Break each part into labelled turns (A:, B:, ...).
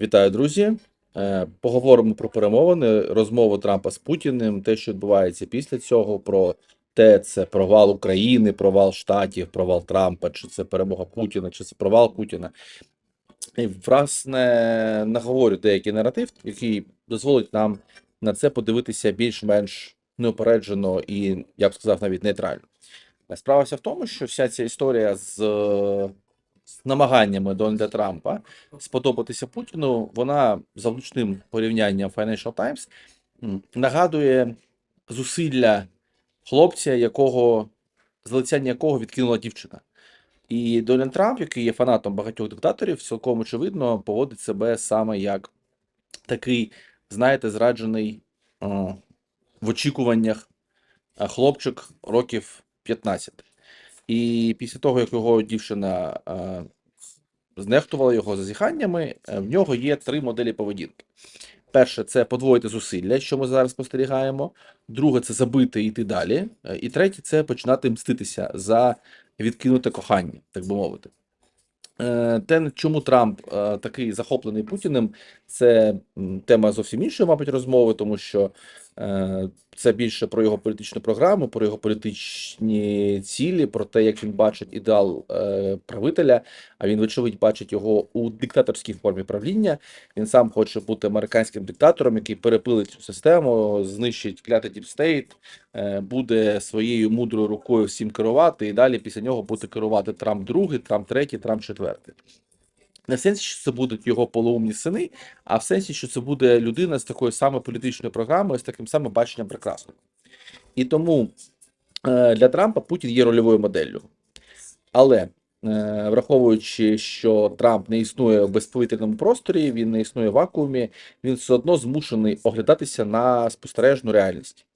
A: Вітаю, друзі. Е, Поговоримо про перемовини, розмову Трампа з Путіним, те, що відбувається після цього, про те, це провал України, провал Штатів, провал Трампа, чи це перемога Путіна, чи це провал Путіна. І, власне, наговорю деякий наратив, який дозволить нам на це подивитися більш-менш неупереджено і, я б сказав, навіть нейтрально. Справа вся в тому, що вся ця історія з, з намаганнями Дональда Трампа сподобатися Путіну, вона за влучним порівнянням Financial Times нагадує зусилля хлопця, якого залицяння якого відкинула дівчина. І Дональд Трамп, який є фанатом багатьох диктаторів, цілком очевидно поводить себе саме як такий, знаєте, зраджений о, в очікуваннях хлопчик років 15. І після того, як його дівчина знехтувала його зазіханнями, е, в нього є три моделі поведінки. Перше, це подвоїти зусилля, що ми зараз спостерігаємо. Друге, це забити і йти далі. Е, І третє, це починати мститися за відкинуте кохання, так би мовити. Е, Те, чому Трамп такий захоплений Путіним, це тема зовсім іншої, мабуть, розмови, тому що це більше про його політичну програму, про його політичні цілі, про те, як він бачить ідеал е, правителя. А він, вочевидь, бачить його у диктаторській формі правління. Він сам хоче бути американським диктатором, який перепилить цю систему, знищить клятий діпстейт, е, буде своєю мудрою рукою всім керувати, і далі після нього буде керувати Трамп другий, Трамп третій, Трамп четвертий. Не в сенсі, що це будуть його полуумні сини, а в сенсі, що це буде людина з такою самою політичною програмою, з таким самим баченням прекрасного. І тому е, для Трампа Путін є рольовою моделлю. Але е, враховуючи, що Трамп не існує в безповітряному просторі, він не існує в вакуумі, він все одно змушений оглядатися на спостережну реальність.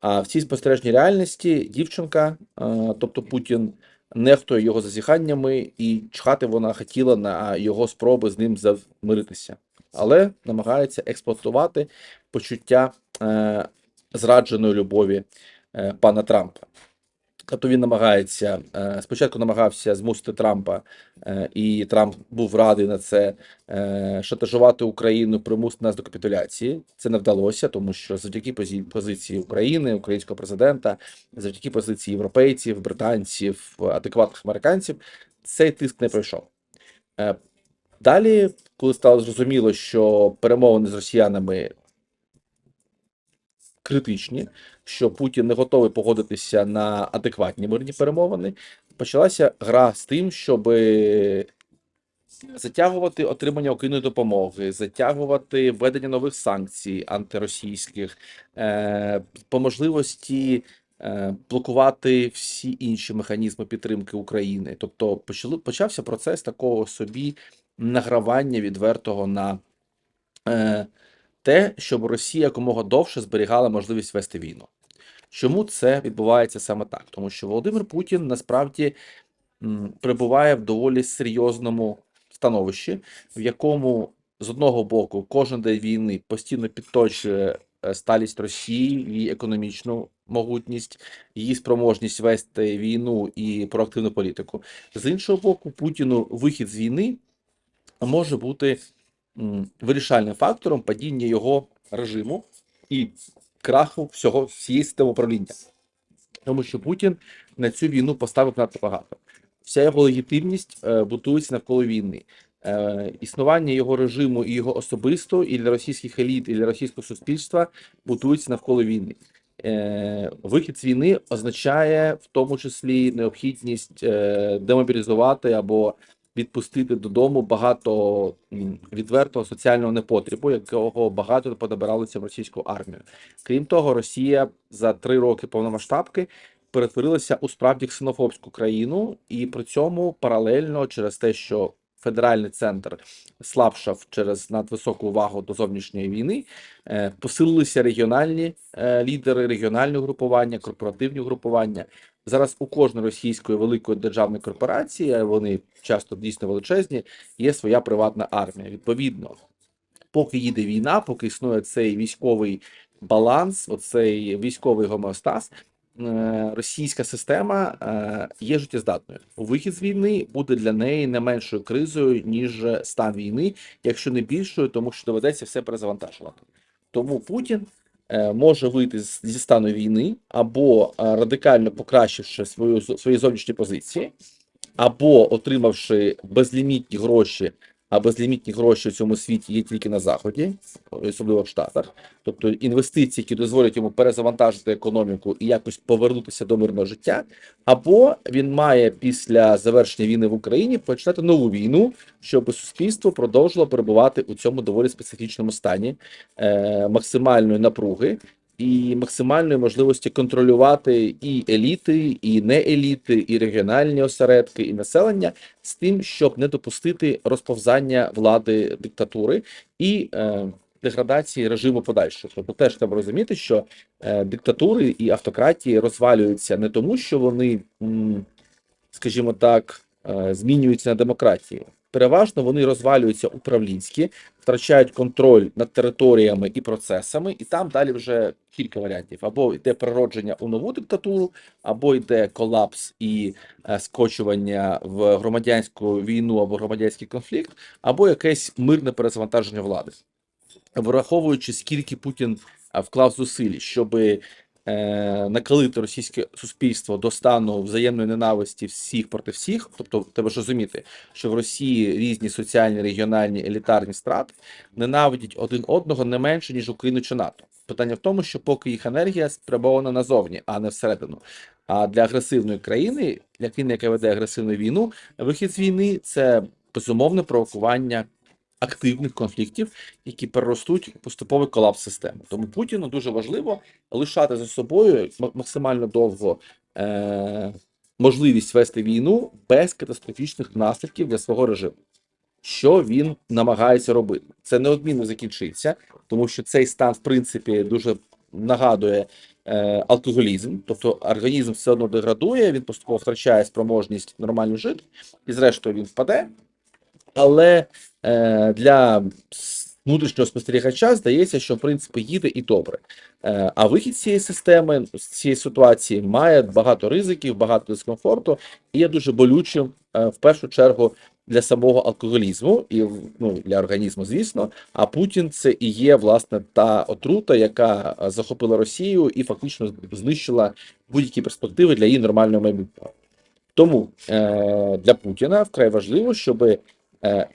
A: А в цій спостережній реальності дівчинка, е, тобто Путін, нехтує його зазіханнями, і чхати вона хотіла на його спроби з ним замиритися, але намагається експлуатувати почуття е, зрадженої любові е, пана Трампа. Тобто він намагається е, спочатку намагався змусити Трампа, е, і Трамп був радий на це е, шантажувати Україну, примусити нас до капітуляції. Це не вдалося, тому що завдяки позиції України, українського президента, завдяки позиції європейців, британців, адекватних американців, цей тиск не пройшов. Далі, коли стало зрозуміло, що перемовини з росіянами критичні, що Путін не готовий погодитися на адекватні мирні перемовини, почалася гра з тим, щоб затягувати отримання Україною допомоги, затягувати введення нових санкцій антиросійських, е, по можливості е, блокувати всі інші механізми підтримки України. Тобто почали, почався процес такого собі награвання відвертого на е, те, щоб Росія якомога довше зберігала можливість вести війну. Чому це відбувається саме так? Тому що Володимир Путін насправді перебуває в доволі серйозному становищі, в якому з одного боку кожен день війни постійно підточує е, сталість Росії, її економічну могутність, її спроможність вести війну і проактивну політику. З іншого боку, Путіну вихід з війни може бути вирішальним фактором падіння його режиму і краху всього всієї системи управління. Тому що Путін на цю війну поставив надто багато. Вся його легітимність е, будується навколо війни. Е, існування його режиму і його особисто, і для російських еліт, і для російського суспільства будується навколо війни. Е, вихід з війни означає в тому числі необхідність демобілізувати або відпустити додому багато відвертого соціального непотребу, якого багато подобиралося в російську армію. Крім того, Росія за три роки повномасштабки перетворилася у справді ксенофобську країну, і при цьому паралельно через те, що федеральний центр слабшав через надвисоку увагу до зовнішньої війни, е, посилилися регіональні е, лідери, регіональні групування, корпоративні групування. Зараз у кожної російської великої державної корпорації, вони часто дійсно величезні, є своя приватна армія. Відповідно, поки їде війна, поки існує цей військовий баланс, оцей військовий гомеостаз, е, російська система е, є життєздатною. Вихід з війни буде для неї не меншою кризою, ніж стан війни, якщо не більшою, тому що доведеться все перезавантажувати. Тому Путін може вийти зі стану війни або е, радикально покращивши свою свої зовнішні позиції, або отримавши безлімітні гроші. А безлімітні гроші в цьому світі є тільки на заході, особливо в Штатах. Тобто інвестиції, які дозволять йому перезавантажити економіку і якось повернутися до мирного життя, або він має після завершення війни в Україні почати нову війну, щоб суспільство продовжило перебувати у цьому доволі специфічному стані е, максимальної напруги і максимальної можливості контролювати і еліти, і не еліти, і регіональні осередки, і населення з тим, щоб не допустити розповзання влади диктатури і е, деградації режиму подальшого. Тобто теж треба розуміти, що е, диктатури і автократії розвалюються не тому, що вони, м, скажімо так, е, змінюються на демократії. Переважно вони розвалюються управлінські, втрачають контроль над територіями і процесами, і там далі вже кілька варіантів: або йде переродження у нову диктатуру, або йде колапс і е, скочування в громадянську війну або громадянський конфлікт, або якесь мирне перезавантаження влади. Враховуючи, скільки Путін вклав зусиль, щоб е, накалити російське суспільство до стану взаємної ненависті всіх проти всіх, тобто треба ж розуміти, що в Росії різні соціальні, регіональні, елітарні страти ненавидять один одного не менше, ніж Україну чи НАТО. Питання в тому, що поки їх енергія спрямована назовні, а не всередину. А для агресивної країни, для країни, яка веде агресивну війну, вихід з війни це безумовне провокування активних конфліктів, які переростуть у поступовий колапс системи. Тому Путіну дуже важливо лишати за собою максимально довго е- можливість вести війну без катастрофічних наслідків для свого режиму. Що він намагається робити? Це неодмінно закінчиться, тому що цей стан, в принципі, дуже нагадує е, алкоголізм, тобто організм все одно деградує, він поступово втрачає спроможність нормально жити, і зрештою він впаде. Але е, для внутрішнього спостерігача здається, що в принципі їде і добре. Е, а вихід з цієї системи, з цієї ситуації, має багато ризиків, багато дискомфорту і є дуже болючим е, в першу чергу для самого алкоголізму і ну, для організму, звісно. А Путін це і є власне та отрута, яка захопила Росію і фактично знищила будь-які перспективи для її нормального майбутнього. Тому е, для Путіна вкрай важливо, щоб е,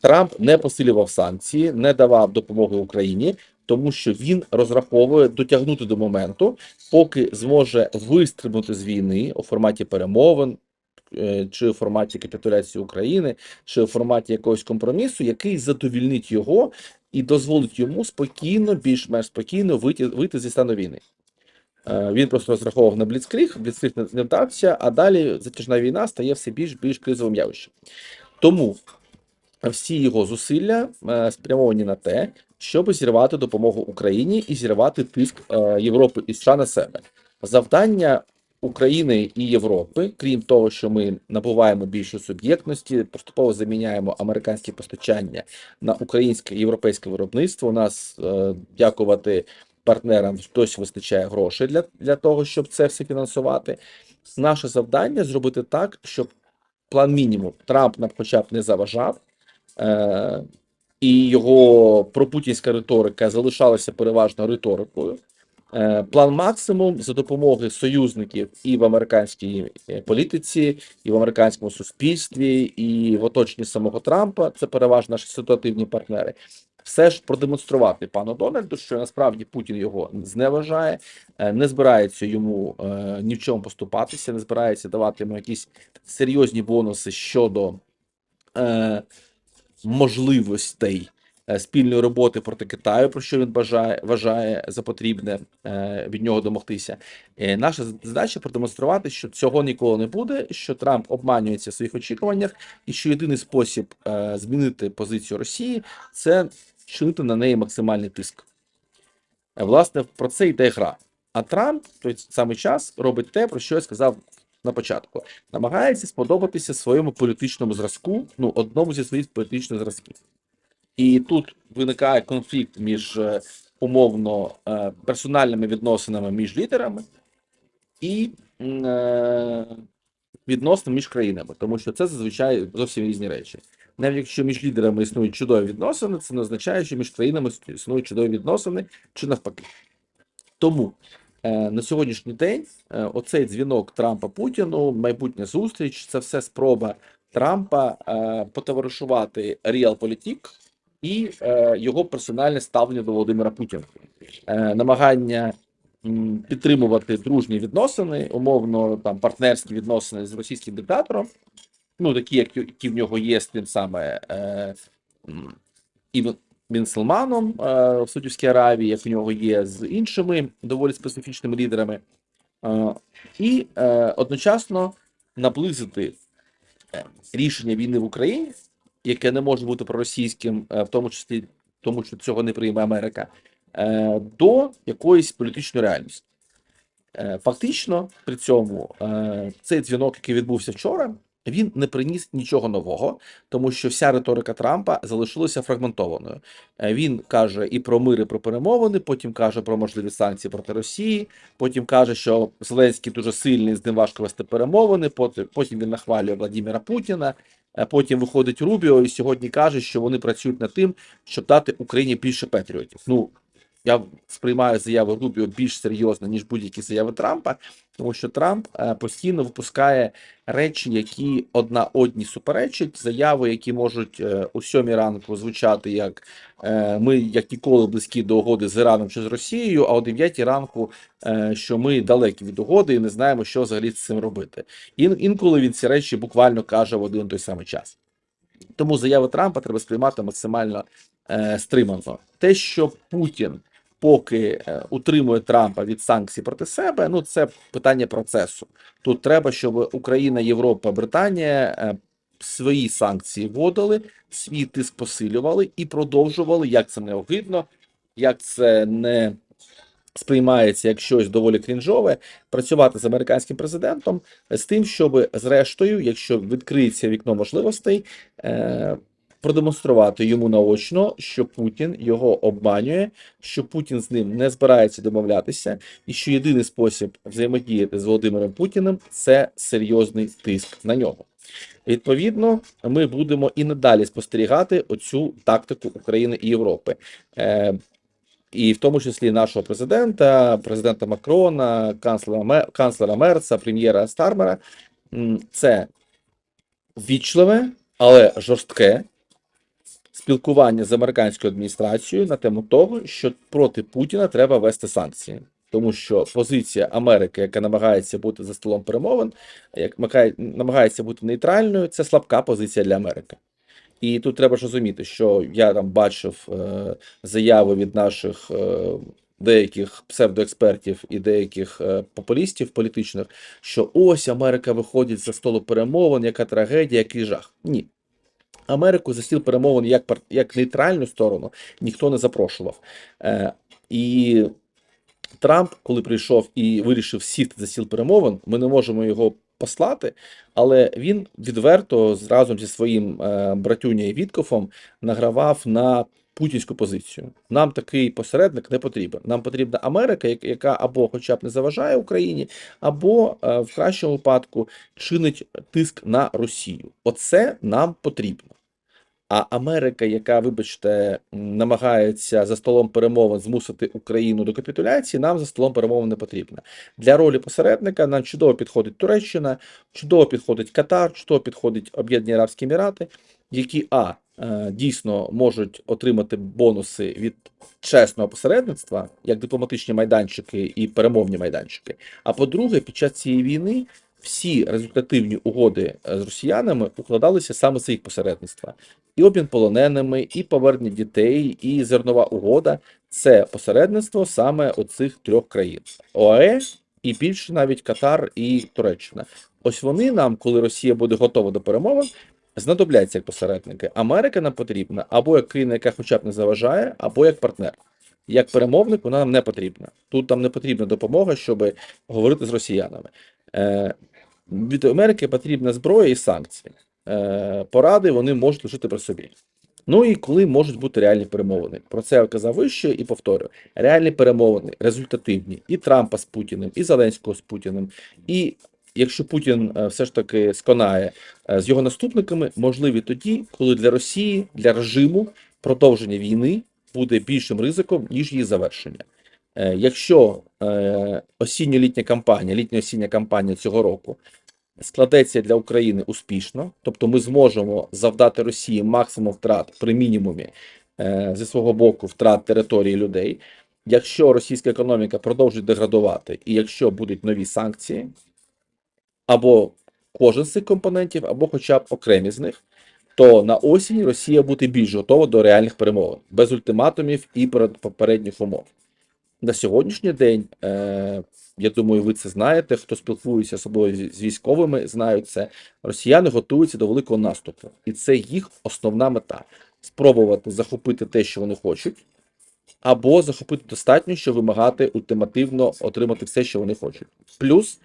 A: Трамп не посилював санкції, не давав допомоги Україні, тому що він розраховує дотягнути до моменту, поки зможе вистрибнути з війни у форматі перемовин. е, Чи у форматі капітуляції України, чи у форматі якогось компромісу, який задовільнить його і дозволить йому спокійно, більш-менш спокійно вийти, вийти зі стану війни. Е, Він просто розраховував на Бліцкріг, Бліцкріг не вдався, а далі затяжна війна стає все більш більш кризовим явищем. Тому всі його зусилля е, спрямовані на те, щоб зірвати допомогу Україні і зірвати тиск е, Європи і США на себе. Завдання України і Європи, крім того, що ми набуваємо більше суб'єктності, поступово заміняємо американське постачання на українське і європейське виробництво. У нас е, дякувати партнерам досі вистачає грошей для, для того, щоб це все фінансувати. Наше завдання зробити так, щоб план мінімум Трамп нам хоча б не заважав. Е, і його пропутінська риторика залишалася переважно риторикою. Е, План максимум за допомогою союзників і в американській е, політиці, і в американському суспільстві, і в оточенні самого Трампа. Це переважно наші ситуативні партнери. Все ж продемонструвати пану Дональду, що насправді Путін його зневажає, не збирається йому ні в чому поступатися, не збирається давати йому якісь серйозні бонуси щодо можливостей е, спільної роботи проти Китаю, про що він бажає, вважає за потрібне е, від нього домогтися. Е, Наша задача продемонструвати, що цього ніколи не буде, що Трамп обманюється в своїх очікуваннях, і що єдиний спосіб змінити позицію Росії це чинити на неї максимальний тиск. Власне, про це йде гра. А Трамп в той самий час робить те, про що я сказав на початку. Намагається сподобатися своєму політичному зразку, ну, одному зі своїх політичних зразків. І тут виникає конфлікт між е, умовно е, персональними відносинами між лідерами. і е, відносин між країнами, тому що це зазвичай зовсім різні речі. Навіть якщо між лідерами існують чудові відносини, це не означає, що між країнами існують чудові відносини чи навпаки. Тому на сьогоднішній день е, оцей дзвінок Трампа Путіну, майбутня зустріч, це все спроба Трампа е, потоваришувати Реалполітік і е, його персональне ставлення до Володимира Путіна, е, намагання підтримувати дружні відносини, умовно там партнерські відносини з російським диктатором, ну такі, як які в нього є тим саме е, Ібн Бін Салманом е, в Саудівській Аравії, як в нього є з іншими доволі специфічними лідерами, е, і е, одночасно наблизити рішення війни в Україні, яке не може бути проросійським, в тому числі тому, що цього не прийме Америка, до якоїсь політичної реальності. Фактично, при цьому цей дзвінок, який відбувся вчора, він не приніс нічого нового, тому що вся риторика Трампа залишилася фрагментованою. Е, Він каже і про мир, і про перемовини, потім каже про можливі санкції проти Росії, потім каже, що Зеленський дуже сильний, з ним важко вести перемовини. Потім, він нахвалює Владимира Путіна. е, Потім виходить Рубіо і сьогодні каже, що вони працюють над тим, щоб дати Україні більше патріотів. Ну я сприймаю заяви Рубіо більш серйозно, ніж будь-які заяви Трампа, тому що Трамп е, постійно випускає речі, які одна одній суперечать, заяви, які можуть е, о сьомій ранку звучати як е, ми як ніколи близькі до угоди з Іраном чи з Росією, а о дев'ятій ранку, е, що ми далекі від угоди і не знаємо, що взагалі з цим робити. Ін, інколи він ці речі буквально каже в один той самий час. Тому заяви Трампа треба сприймати максимально е, стримано. Те, що Путін поки е, утримує Трампа від санкцій проти себе, ну це питання процесу. Тут треба, щоб Україна, Європа, Британія е, свої санкції вводили, свій тиск посилювали і продовжували, як це не огидно, як це не сприймається як щось доволі крінжове, працювати з американським президентом з тим, щоб зрештою, якщо відкриється вікно можливостей, е, продемонструвати йому наочно, що Путін його обманює, що Путін з ним не збирається домовлятися, і що єдиний спосіб взаємодіяти з Володимиром Путіним це серйозний тиск на нього. Відповідно, ми будемо і надалі спостерігати оцю тактику України і Європи. Е, і в тому числі нашого президента, президента Макрона, канцлера, канцлера Мерца, прем'єра Стармера, це ввічливе, але жорстке спілкування з американською адміністрацією на тему того, що проти Путіна треба вести санкції. Тому що позиція Америки, яка намагається бути за столом перемовин, як намагається бути нейтральною, це слабка позиція для Америки. І тут треба ж розуміти, що я там бачив е, заяви від наших е, деяких псевдоекспертів і деяких е, популістів політичних, що ось Америка виходить за столу перемовин, яка трагедія, який жах. Ні. Америку за стіл перемовин як, як нейтральну сторону ніхто не запрошував. Е, і Трамп, коли прийшов і вирішив сісти за стіл перемовин, ми не можемо його послати, але він відверто разом зі своїм е, братюнею Віткофом награвав на путінську позицію. Нам такий посередник не потрібен. Нам потрібна Америка, яка або хоча б не заважає Україні, або е, в кращому випадку чинить тиск на Росію. Оце нам потрібно. А Америка, яка, вибачте, намагається за столом перемовин змусити Україну до капітуляції, нам за столом перемовин не потрібна. Для ролі посередника нам чудово підходить Туреччина, чудово підходить Катар, чудово підходить Об'єднані Арабські Емірати, які а дійсно можуть отримати бонуси від чесного посередництва, як дипломатичні майданчики і перемовні майданчики. А по-друге, під час цієї війни всі результативні угоди е, з росіянами укладалися саме з їх посередництва. І обмін полоненими, і повернення дітей, і зернова угода це посередництво саме оцих трьох країн: ОАЕ і більше навіть Катар і Туреччина. Ось вони нам, коли Росія буде готова до перемовин, знадобляться як посередники. Америка нам потрібна або як країна, яка хоча б не заважає, або як партнер. Як перемовник вона нам не потрібна. Тут нам не потрібна допомога, щоб говорити з росіянами. Е, від Америки потрібна зброя і санкції. Е, поради вони можуть лишити при собі. Ну і коли можуть бути реальні перемовини. Про це я казав вище і повторю. Реальні перемовини, результативні, і Трампа з Путіним, і Зеленського з Путіним. І якщо Путін е, все ж таки сконає е, з його наступниками, можливі тоді, коли для Росії, для режиму продовження війни буде більшим ризиком, ніж її завершення. Е, Якщо осінньо-літня кампанія, літньо-осіння кампанія цього року складеться для України успішно, тобто ми зможемо завдати Росії максимум втрат при мінімумі зі свого боку втрат території людей. Якщо російська економіка продовжить деградувати, і якщо будуть нові санкції, або кожен з цих компонентів, або хоча б окремі з них, то на осінь Росія буде більш готова до реальних перемовин без ультиматумів і перед- попередніх умов. На сьогоднішній день, е, я думаю, ви це знаєте. Хто спілкується особливо з військовими, знають це. Росіяни готуються до великого наступу, і це їх основна мета спробувати захопити те, що вони хочуть, або захопити достатньо, щоб вимагати ультимативно отримати все, що вони хочуть. Плюс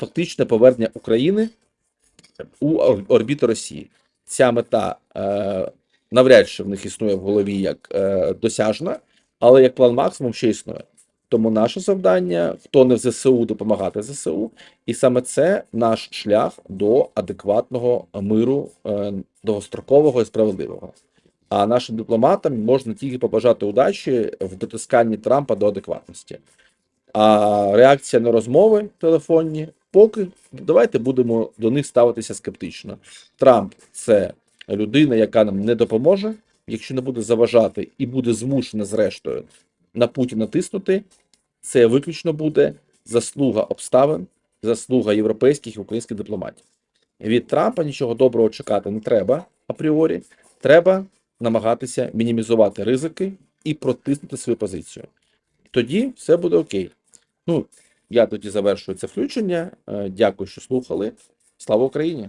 A: фактичне повернення України у ор- орбіту Росії. Ця мета е, навряд чи в них існує в голові як е, досяжна, але як план максимум ще існує. Тому наше завдання, хто не в ЗСУ, допомагати ЗСУ, і саме це наш шлях до адекватного миру е, довгострокового і справедливого. А нашим дипломатам можна тільки побажати удачі в дотисканні Трампа до адекватності. А реакція на розмови телефонні, поки давайте будемо до них ставитися скептично. Трамп це людина, яка нам не допоможе, якщо не буде заважати і буде змушена, зрештою, на Путіна тиснути. Це виключно буде заслуга обставин, заслуга європейських і українських дипломатів. Від Трампа нічого доброго чекати не треба апріорі. Треба намагатися мінімізувати ризики і протиснути свою позицію. Тоді все буде окей. Ну, я тоді завершую це включення. Е, Дякую, що слухали. Слава Україні!